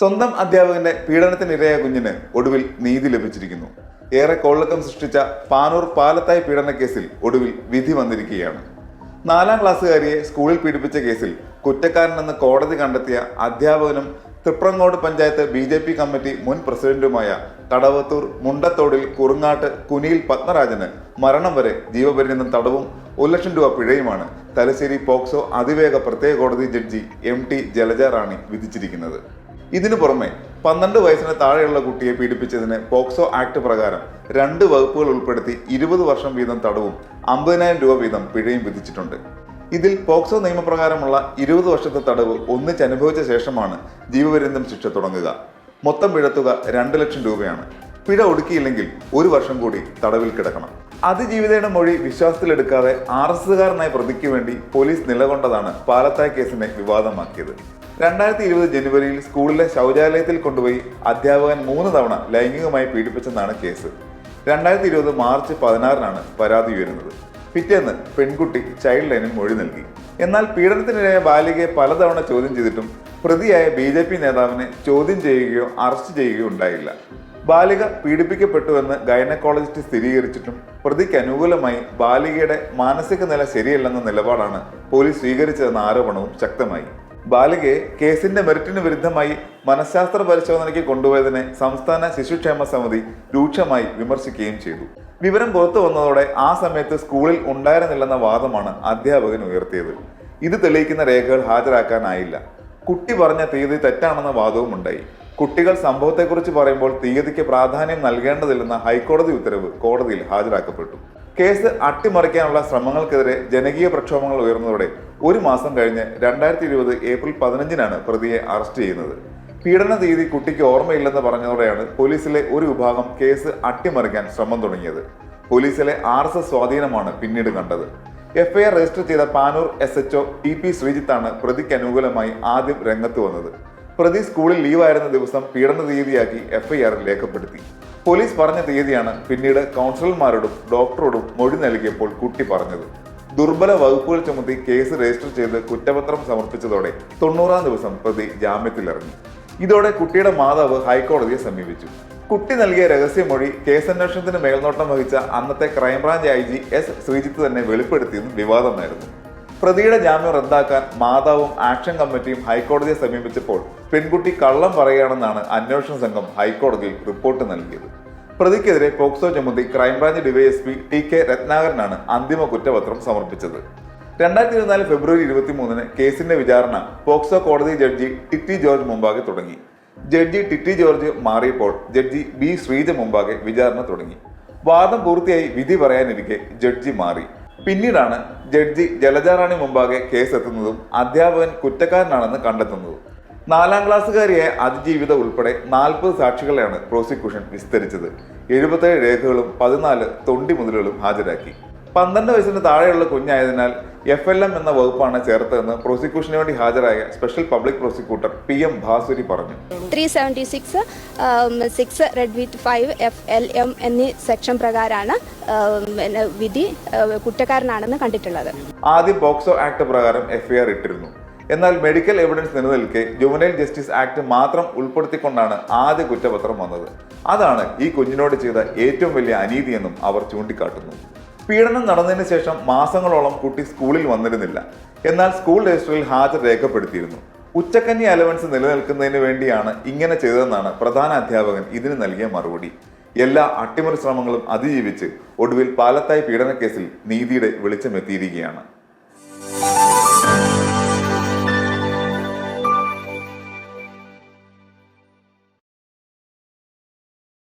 സ്വന്തം അധ്യാപകന്റെ പീഡനത്തിനിരയായ കുഞ്ഞിന് ഒടുവിൽ നീതി ലഭിച്ചിരിക്കുന്നു. ഏറെ കോളിളക്കം സൃഷ്ടിച്ച പാനൂർ പാലത്തായി പീഡന കേസിൽ ഒടുവിൽ വിധി വന്നിരിക്കുകയാണ്. നാലാം ക്ലാസ്സുകാരിയെ സ്കൂളിൽ പീഡിപ്പിച്ച കേസിൽ കുറ്റക്കാരനെന്ന് കോടതി കണ്ടെത്തിയ അധ്യാപകനും Thriprangode panchayat B J P committee മുൻ പ്രസിഡന്റുമായ കടവത്തൂർ മുണ്ടത്തോടിൽ കുറുങ്ങാട്ട് കുനിയിൽ പത്മരാജന് മരണം വരെ ജീവപര്യന്തം തടവും ഒരു ലക്ഷം രൂപ പിഴയുമാണ് തലശ്ശേരി പോക്സോ അതിവേഗ പ്രത്യേക കോടതി judge M T Jalaja Rani വിധിച്ചിരിക്കുന്നത്. ഇതിനു പുറമെ പന്ത്രണ്ട് വയസ്സിന് താഴെയുള്ള കുട്ടിയെ പീഡിപ്പിച്ചതിന് പോക്സോ ആക്ട് പ്രകാരം രണ്ട് വകുപ്പുകൾ ഉൾപ്പെടുത്തി ഇരുപത് വർഷം വീതം തടവും അമ്പതിനായിരം രൂപ വീതം പിഴയും വിധിച്ചിട്ടുണ്ട്. ഇതിൽ പോക്സോ നിയമപ്രകാരമുള്ള ഇരുപത് വർഷത്തെ തടവ് ഒന്നിച്ച് അനുഭവിച്ച ശേഷമാണ് ജീവപര്യന്തം ശിക്ഷ തുടങ്ങുക. മൊത്തം പിഴത്തുക രണ്ട് ലക്ഷം രൂപയാണ്. പിഴ ഒടുക്കിയില്ലെങ്കിൽ ഒരു വർഷം കൂടി തടവിൽ കിടക്കണം. അതിജീവിതയുടെ മൊഴി വിശ്വാസത്തിലെടുക്കാതെ ആർ എസ് കാരനായ പ്രതിക്ക് വേണ്ടി പോലീസ് നിലകൊണ്ടതാണ് പാലത്തായ കേസിനെ വിവാദമാക്കിയത്. രണ്ടായിരത്തി ഇരുപത് ജനുവരിയിൽ സ്കൂളിലെ ശൗചാലയത്തിൽ കൊണ്ടുപോയി അധ്യാപകൻ മൂന്ന് തവണ ലൈംഗികമായി പീഡിപ്പിച്ചെന്നാണ് കേസ്. രണ്ടായിരത്തി ഇരുപത് മാർച്ച് പതിനാറിനാണ് പരാതി ഉയരുന്നത്. പിറ്റേന്ന് പെൺകുട്ടി ചൈൽഡ് ലൈനിൽ മൊഴി നൽകി. എന്നാൽ പീഡനത്തിനിരയായ ബാലികയെ പലതവണ ചോദ്യം ചെയ്തിട്ടും പ്രതിയായ ബി ജെ പി നേതാവിനെ ചോദ്യം ചെയ്യുകയോ അറസ്റ്റ് ചെയ്യുകയോ ഉണ്ടായില്ല. ബാലിക പീഡിപ്പിക്കപ്പെട്ടുവെന്ന് ഗൈനക്കോളജിസ്റ്റ് സ്ഥിരീകരിച്ചിട്ടും പ്രതിക്ക് അനുകൂലമായി ബാലികയുടെ മാനസിക നില ശരിയല്ലെന്ന നിലപാടാണ് പോലീസ് സ്വീകരിച്ചതെന്ന ആരോപണവും ശക്തമായി. ബാലികയെ കേസിന്റെ മെറിറ്റിന് വിരുദ്ധമായി മനഃശാസ്ത്ര പരിശോധനയ്ക്ക് കൊണ്ടുപോയതിനെ സംസ്ഥാന ശിശുക്ഷേമ സമിതി രൂക്ഷമായി വിമർശിക്കുകയും ചെയ്തു. വിവരം പുറത്തു വന്നതോടെ ആ സമയത്ത് സ്കൂളിൽ ഉണ്ടായിരുന്നില്ലെന്ന വാദമാണ് അധ്യാപകൻ ഉയർത്തിയത്. ഇത് തെളിയിക്കുന്ന രേഖകൾ ഹാജരാക്കാനായില്ല. കുട്ടി പറഞ്ഞ തീയതി തെറ്റാണെന്ന വാദവും ഉണ്ടായി. കുട്ടികൾ സംഭവത്തെക്കുറിച്ച് പറയുമ്പോൾ തീയതിക്ക് പ്രാധാന്യം നൽകേണ്ടതില്ലെന്ന ഹൈക്കോടതി ഉത്തരവ് കോടതിയിൽ ഹാജരാക്കപ്പെട്ടു. കേസ് അട്ടിമറിക്കാനുള്ള ശ്രമങ്ങൾക്കെതിരെ ജനകീയ പ്രക്ഷോഭങ്ങൾ ഉയർന്നതോടെ ഒരു മാസം കഴിഞ്ഞ് രണ്ടായിരത്തി ഇരുപത് ഏപ്രിൽ പതിനഞ്ചിനാണ് പ്രതിയെ അറസ്റ്റ് ചെയ്യുന്നത്. പീഡന തീയതി കുട്ടിക്ക് ഓർമ്മയില്ലെന്ന് പറഞ്ഞതോടെയാണ് പോലീസിലെ ഒരു വിഭാഗം കേസ് അട്ടിമറിക്കാൻ ശ്രമം തുടങ്ങിയത്. പോലീസിലെ ആർ എസ് എസ് സ്വാധീനമാണ് പിന്നീട് കണ്ടത്. എഫ്ഐആർ രജിസ്റ്റർ ചെയ്ത Panoor S HO T P ശ്രീജിത്താണ് പ്രതിക്ക് അനുകൂലമായി ആദ്യം രംഗത്ത് വന്നത്. പ്രതി സ്കൂളിൽ ലീവായിരുന്ന ദിവസം പീഡന തീയതിയാക്കി എഫ്ഐആറിൽ രേഖപ്പെടുത്തി. പോലീസ് പറഞ്ഞ തീയതിയാണ് പിന്നീട് കൗൺസിലർമാരോടും ഡോക്ടറോടും മൊഴി നൽകിയപ്പോൾ കുട്ടി പറഞ്ഞത്. ദുർബല വകുപ്പുകൾ ചുമത്തി കേസ് രജിസ്റ്റർ ചെയ്ത് കുറ്റപത്രം സമർപ്പിച്ചതോടെ തൊണ്ണൂറാം ദിവസം പ്രതി ജാമ്യത്തിലിറങ്ങി. ഇതോടെ കുട്ടിയുടെ മാതാവ് ഹൈക്കോടതിയെ സമീപിച്ചു. കുട്ടി നൽകിയ രഹസ്യമൊഴി കേസന്വേഷണത്തിന് മേൽനോട്ടം വഹിച്ച അന്നത്തെ crime branch I G S Sreejith തന്നെ വെളിപ്പെടുത്തിയതും വിവാദമായിരുന്നു. പ്രതിയുടെ ജാമ്യം റദ്ദാക്കാൻ മാതാവും ആക്ഷൻ കമ്മിറ്റിയും ഹൈക്കോടതിയെ സമീപിച്ചപ്പോൾ പെൺകുട്ടി കള്ളം പറയുകയാണെന്നാണ് അന്വേഷണ സംഘം ഹൈക്കോടതിയിൽ റിപ്പോർട്ട് നൽകിയത്. പ്രതിക്കെതിരെ പോക്സോ ചുമത്തി crime branch DYSP T K രത്നാകരനാണ് അന്തിമ കുറ്റപത്രം സമർപ്പിച്ചത്. രണ്ടായിരത്തി ഇരുപത്തിനാല് ഫെബ്രുവരി ഇരുപത്തി മൂന്നിന് കേസിന്റെ വിചാരണ പോക്സോ കോടതി ജഡ്ജി ടിറ്റി ജോർജ് മുമ്പാകെ തുടങ്ങി. ജഡ്ജി ടിറ്റി ജോർജ് മാറിയപ്പോൾ ജഡ്ജി ബി ശ്രീജ മുമ്പാകെ വിചാരണ തുടങ്ങി. വാദം പൂർത്തിയായി വിധി പറയാനിരിക്കെ ജഡ്ജി മാറി. പിന്നീടാണ് ജഡ്ജി ജലജാറാണി മുമ്പാകെ കേസ് എത്തുന്നതും അധ്യാപകൻ കുറ്റക്കാരനാണെന്ന് കണ്ടെത്തുന്നതും. നാലാം ക്ലാസ്സുകാരിയെ അതിജീവിത ഉൾപ്പെടെ നാൽപ്പത് സാക്ഷികളെയാണ് പ്രോസിക്യൂഷൻ വിസ്തരിച്ചത്. എഴുപത്തേഴ് രേഖകളും പതിനാല് തൊണ്ടി മുതലുകളും ഹാജരാക്കി. പന്ത്രണ്ട് വയസ്സിന് താഴെയുള്ള കുഞ്ഞായതിനാൽ എഫ് എൽ എം എന്ന വകുപ്പാണ് ചേർത്തതെന്ന് പ്രോസിക്യൂഷന് വേണ്ടി ഹാജരായ special public prosecutor P M Bhasuri പറഞ്ഞു. Three seventy six six read with five F L M എന്നീ സെക്ഷൻ പ്രകാരമാണ് വിധി കുറ്റക്കാരനാണെന്ന് കണ്ടിട്ടുള്ളത്. ആദ്യം പോക്സോ ആക്ട് പ്രകാരം എഫ്ഐആർ ഇട്ടിരുന്നു. എന്നാൽ മെഡിക്കൽ എവിഡൻസ് നിലനിൽക്കെ ജുവനൈൽ ജസ്റ്റിസ് ആക്ട് മാത്രം ഉൾപ്പെടുത്തിക്കൊണ്ടാണ് ആദ്യ കുറ്റപത്രം വന്നത്. അതാണ് ഈ കുഞ്ഞിനോട് ചെയ്ത ഏറ്റവും വലിയ അനീതിയെന്നും അവർ ചൂണ്ടിക്കാട്ടുന്നു. പീഡനം നടന്നതിന് ശേഷം മാസങ്ങളോളം കുട്ടി സ്കൂളിൽ വന്നിരുന്നില്ല. എന്നാൽ സ്കൂൾ രജിസ്റ്ററിൽ ഹാജർ രേഖപ്പെടുത്തിയിരുന്നു. ഉച്ചക്കഞ്ഞി അലവൻസ് നിലനിൽക്കുന്നതിന് വേണ്ടിയാണ് ഇങ്ങനെ ചെയ്തതെന്നാണ് പ്രധാന അധ്യാപകൻ ഇതിന് നൽകിയ മറുപടി. എല്ലാ അട്ടിമറി ശ്രമങ്ങളും അതിജീവിച്ച് ഒടുവിൽ പാലത്തായി പീഡനക്കേസിൽ നീതിയുടെ വെളിച്ചമെത്തിയിരിക്കുകയാണ്.